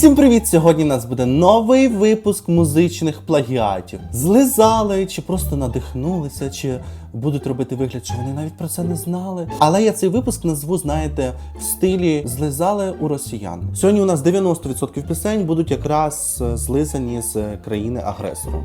Усім привіт! Сьогодні у нас буде новий випуск музичних плагіатів. Злизали, чи просто надихнулися, чи будуть робити вигляд, що вони навіть про це не знали. Але я цей випуск назву, знаєте, в стилі злизали у росіян. Сьогодні у нас 90% пісень будуть якраз е, злизані з країни агресора.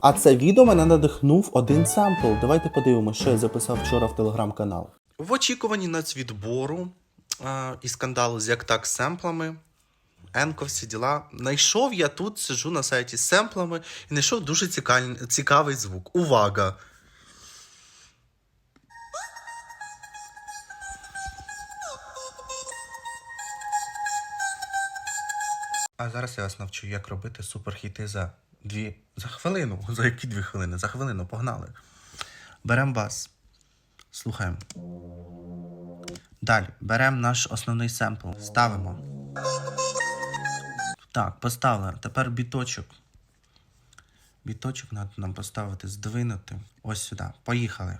А це відео мене надихнув один семпл. Давайте подивимося, що я записав вчора в телеграм-канал. В очікуванні нацвідбору і скандалу з як так семплами. Енко, всі діла. Найшов я тут, сижу на сайті з семплами і знайшов дуже цікавий, звук. Увага! А зараз я вас навчу, як робити суперхіти за дві. За хвилину. За які дві хвилини? За хвилину, погнали. Беремо бас. Слухаємо. Далі беремо наш основний семпл, ставимо. Так, поставили. Тепер біточок. Біточок треба нам поставити, здвинути. Ось сюди. Поїхали.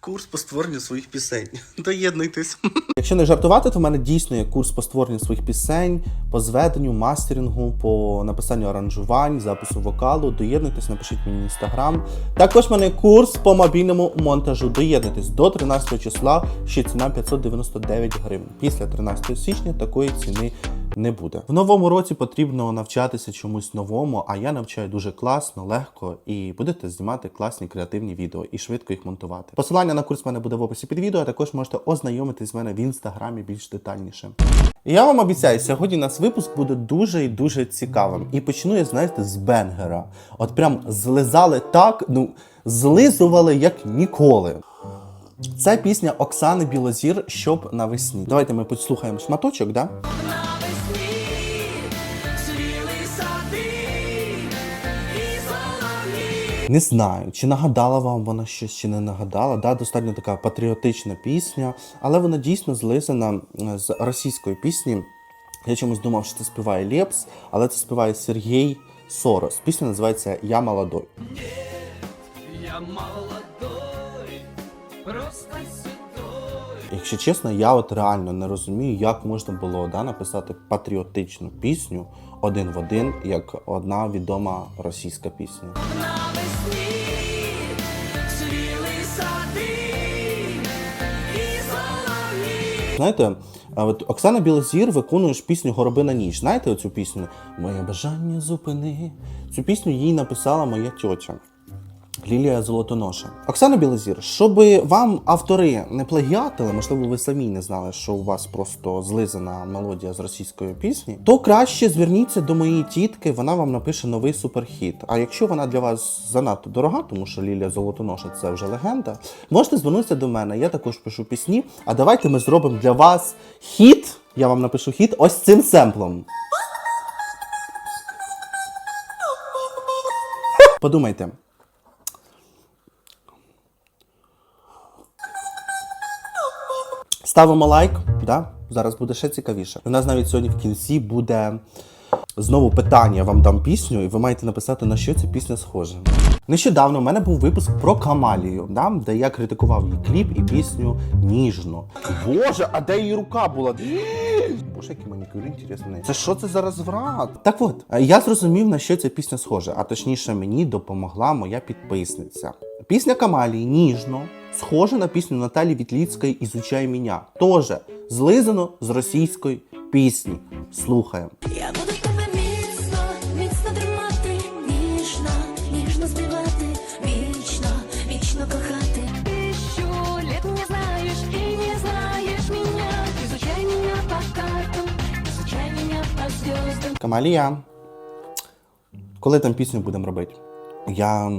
Курс по створенню своїх пісень. Доєднуйтесь. Якщо не жартувати, то в мене дійсно є курс по створенню своїх пісень, по зведенню, мастерингу, по написанню аранжувань, запису вокалу. Доєднуйтесь, напишіть мені в інстаграм. Також в мене курс по мобільному монтажу. Доєднуйтесь до 13 числа, ще ціна 599 гривень. Після 13 січня такої ціни не буде. В новому році потрібно навчатися чомусь новому, а я навчаю дуже класно, легко і будете знімати класні креативні відео і швидко їх монтувати. Посилання на курс в мене буде в описі під відео, а також можете ознайомитись з мене в більш детальніше. Я вам обіцяю, сьогодні нас випуск буде дуже і дуже цікавим. І почну я, знаєте, з бенгера. От прям злизали так, ну злизували як ніколи. Це пісня Оксани Білозір, щоб навесні. Давайте ми послухаємо шматочок, да? Не знаю, чи нагадала вам вона щось, чи не нагадала. Да, достатньо така патріотична пісня, але вона дійсно злизана з російської пісні. Я чомусь думав, що це співає Лепс, але це співає Сергій Сорос. Пісня називається Я молодой. Я молодой, просто седой. Якщо чесно, я от реально не розумію, як можна було да, написати патріотичну пісню один в один, як одна відома російська пісня. Навесні цвіли сади і солов'ї. Знаєте, от Оксана Білозір виконує ж пісню Горобина ніч. Знаєте оцю пісню? Моє бажання зупини. Цю пісню їй написала моя тьотя. Лілія Золотоноша. Оксана Білозір, щоб вам автори не плагіатили, можливо, ви самі не знали, що у вас просто злизана мелодія з російської пісні, то краще зверніться до моєї тітки, вона вам напише новий суперхіт. А якщо вона для вас занадто дорога, тому що Лілія Золотоноша це вже легенда, можете звернутися до мене. Я також пишу пісні. А давайте ми зробимо для вас хіт. Я вам напишу хіт ось цим семплом. Подумайте. Ставимо лайк, да? зараз буде ще цікавіше. У нас навіть сьогодні в кінці буде знову питання. Я вам дам пісню, і ви маєте написати, на що ця пісня схожа. Нещодавно в мене був випуск про Камалію, да? де я критикував її кліп і пісню ніжно. Боже, а де її рука була? Боже, який манікюр інтересний. Це що це за розврат? Так от, я зрозумів, на що ця пісня схожа, а точніше, мені допомогла моя підписниця. Пісня Камалії ніжно, схожа на пісню Наталі Вітліцької «Ізучай мене». Тоже злизано з російської пісні. Слухаємо. Камалія. Коли там пісню будемо робити? Я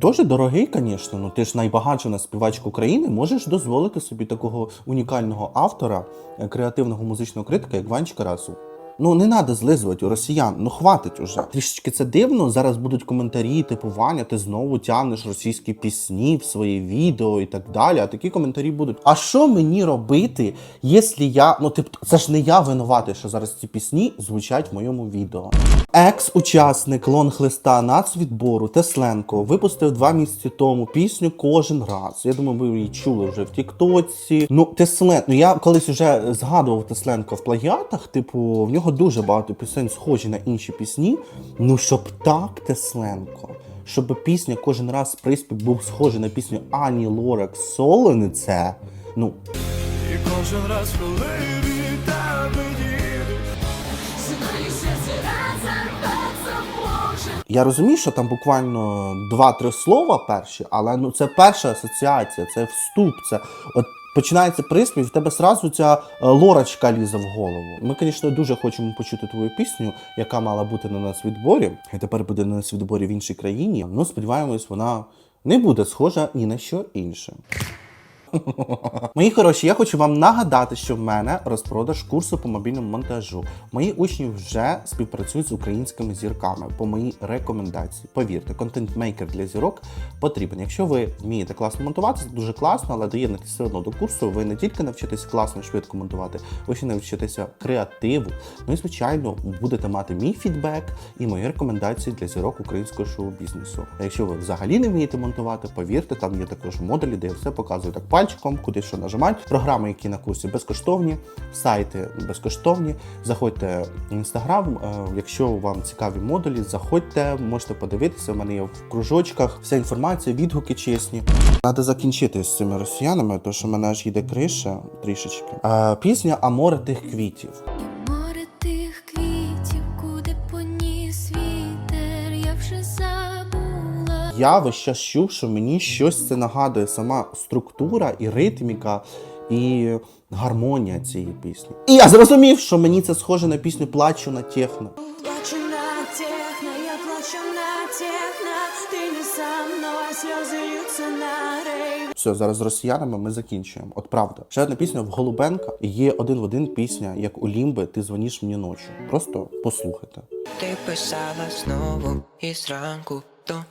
дуже дорогий, звісно. Ну ти ж найбагатша на співачка України. Можеш дозволити собі такого унікального автора, е, креативного музичного критика, як Ванч Карасу. Ну не треба злизувати у росіян. Ну хватить уже. Трішечки це дивно. Зараз будуть коментарі, типу Ваня, ти знову тягнеш російські пісні в свої відео і так далі. А такі коментарі будуть. А що мені робити, якщо я. Ну, типу, це ж не я винуватий, що зараз ці пісні звучать в моєму відео. Екс-учасник лонг-листа нацвідбору Тесленко випустив два місяці тому пісню кожен раз. Я думаю, ви її чули вже в Тіктоці. Ну, Теслен, ну я колись вже згадував Тесленко в плагіатах. Типу, в нього дуже багато пісень схожі на інші пісні. Ну, щоб так, Тесленко. Щоб пісня кожен раз приспів був схожий на пісню Ані Лорак Солонице. Ну, І кожен раз, коли Я розумію, що там буквально два-три слова перші, але ну це перша асоціація, це вступ. Це от починається приспів, в тебе сразу ця е, лорочка лізе в голову. Ми, звісно, дуже хочемо почути твою пісню, яка мала бути на нас відборі, і тепер буде на нас відборі в іншій країні. Ну, сподіваємось, вона не буде схожа ні на що інше. Мої хороші, я хочу вам нагадати, що в мене розпродаж курсу по мобільному монтажу. Мої учні вже співпрацюють з українськими зірками по моїй рекомендації. Повірте, контент-мейкер для зірок потрібен. Якщо ви вмієте класно монтувати, це дуже класно, але доєднатися все одно до курсу. Ви не тільки навчитесь класно швидко монтувати, ви ще навчитеся креативу. Ну і звичайно, будете мати мій фідбек і мої рекомендації для зірок українського шоу-бізнесу. А якщо ви взагалі не вмієте монтувати, повірте, там є також модулі, де я все показую так пальчиком, куди що нажимати. Програми, які на курсі безкоштовні, сайти безкоштовні. Заходьте в інстаграм. е, Якщо вам цікаві модулі, заходьте, можете подивитися. У мене є в кружочках вся інформація, відгуки чесні. Треба закінчити з цими росіянами, тому що мене аж їде криша трішечки. Е, Пісня Аморе тих квітів. Я весь час чув, що мені щось це нагадує сама структура і ритміка, і гармонія цієї пісні. І я зрозумів, що мені це схоже на пісню Плачу на техно. Плачу на техно, я плачу на техно, ти не со мною, сльози льються на рейв. Все, зараз з росіянами ми закінчуємо. От правда. Ще одна пісня в Голубенка є один в один пісня, як у Лімби, ти дзвониш мені ночі. Просто послухайте. Ти писала знову і зранку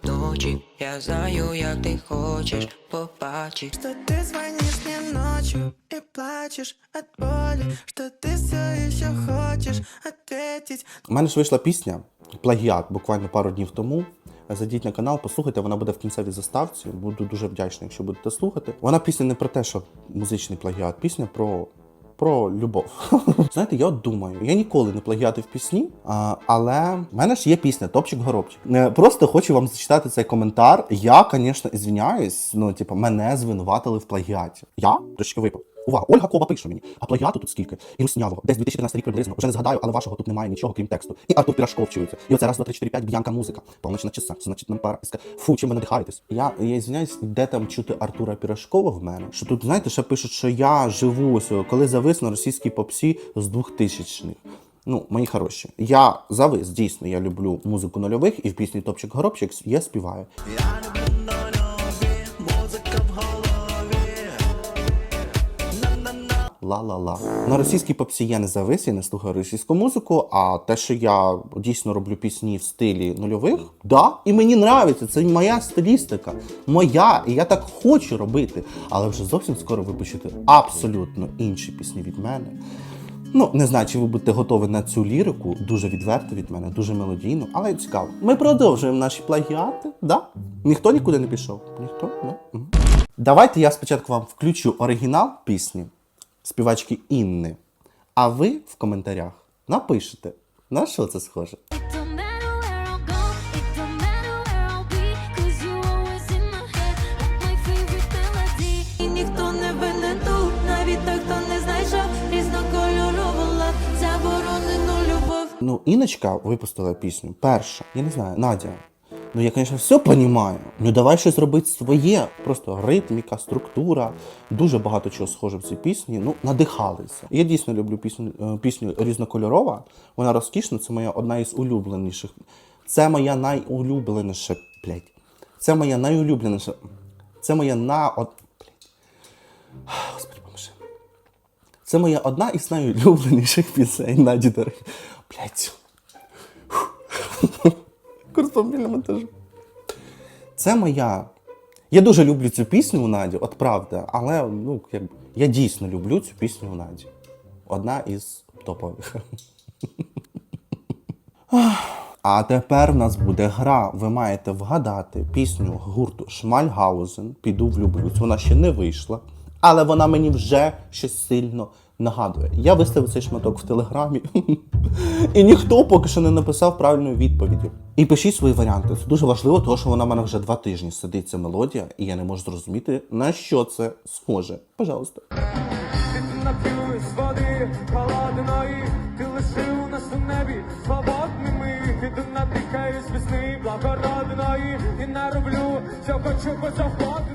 до ночі. Я знаю, як ти хочеш побачити. Что ты звонишь мне ночью и плачешь от боли Что ты все еще хочешь ответить У мене ж вийшла пісня плагіат буквально пару днів тому. Зайдіть на канал, послухайте, вона буде в кінцевій заставці. Буду дуже вдячний, якщо будете слухати. Вона пісня не про те, що музичний плагіат, пісня про. Про любов. Знаєте, я от думаю, я ніколи не плагіатив пісні, але в мене ж є пісня Топчик Горобчик. Не просто хочу вам зачитати цей коментар. Я, звісно, звіняюсь, ну, типу, мене звинуватили в плагіаті. Я трошки випав. Увага, Ольга Кова пише мені, а плагіату тут скільки? І руснявого. Десь 2013 рік приблизно. Вже не згадаю, але вашого тут немає нічого, крім тексту. І Артур Пірашков чується. І оце раз, два, три, чотири, п'ять, б'янка музика. Поміч на часах, значить, нам пара. Фу, чим ви надихаєтесь? Я, я ізвиняюсь, де там чути Артура Пірашкова в мене? Що тут, знаєте, ще пишуть, що я живу ось, коли завис на російській попсі з 2000-х. Ну, мої хороші, я завис, дійсно, я люблю музику нульових, і в пісні Топчик Горобчик я співаю. Ла-ла-ла. На російській попсі я не завис, я не слухаю російську музику, а те, що я дійсно роблю пісні в стилі нульових, да, і мені нравиться, це моя стилістика, моя, і я так хочу робити. Але вже зовсім скоро ви почуєте абсолютно інші пісні від мене. Ну, не знаю, чи ви будете готові на цю лірику, дуже відверто від мене, дуже мелодійно, але цікаво. Ми продовжуємо наші плагіати, да? Ніхто нікуди не пішов. Ніхто, да? Мгм. Давайте я спочатку вам включу оригінал пісні співачки Інни. А ви в коментарях напишете, на що це схоже. Ну, Іночка випустила пісню перша. Я не знаю, Надя. Ну я, звісно, все розумію. Ну давай щось робити своє. Просто ритміка, структура, дуже багато чого схоже в цій пісні. Ну, надихалися. Я дійсно люблю пісню, е, пісню різнокольорова. Вона розкішна, це моя одна із улюбленіших. Це моя найулюбленіша, блядь. Це моя найулюбленіша. Це моя на от. Господи, поможи. Це моя одна із найулюбленіших пісень Наді Дорогі. Блять. Курс по мобільному монтажу. Це моя. Я дуже люблю цю пісню у Наді, от правда. Але ну, якби, я дійсно люблю цю пісню у Наді. Одна із топових. А тепер в нас буде гра. Ви маєте вгадати пісню гурту Шмальгаузен. Піду влюблюсь. Вона ще не вийшла, але вона мені вже щось сильно нагадує. Я виставив цей шматок в телеграмі, і ніхто поки що не написав правильної відповіді. І пишіть свої варіанти. Це дуже важливо, тому що вона в мене вже два тижні сидить ця мелодія, і я не можу зрозуміти, на що це схоже. Пожалуйста.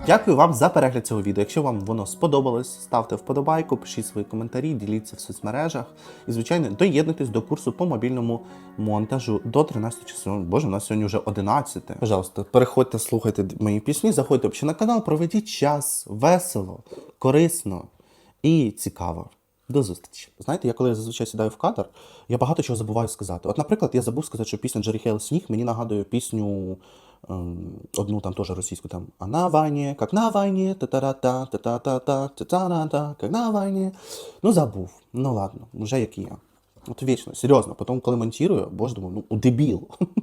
Дякую вам за перегляд цього відео. Якщо вам воно сподобалось, ставте вподобайку, пишіть свої коментарі, діліться в соцмережах. І, звичайно, доєднуйтесь до курсу по мобільному монтажу до 13 часу. Боже, у нас сьогодні вже 11. Пожалуйста, переходьте, слухайте мої пісні, заходьте на канал, проведіть час весело, корисно і цікаво. До зустрічі. Знаєте, я коли зазвичай сідаю в кадр, я багато чого забуваю сказати. От, наприклад, я забув сказати, що пісня Джері Хейл Сніг мені нагадує пісню ем, одну там теж російську там А на війні, як на війні, та-та-та-та, та-та-та-та, та-та-та, як на війні. Ну забув. Ну ладно, вже як і я. От вічно, серйозно. Потім, коли монтую, боже, думаю, ну у дебіл.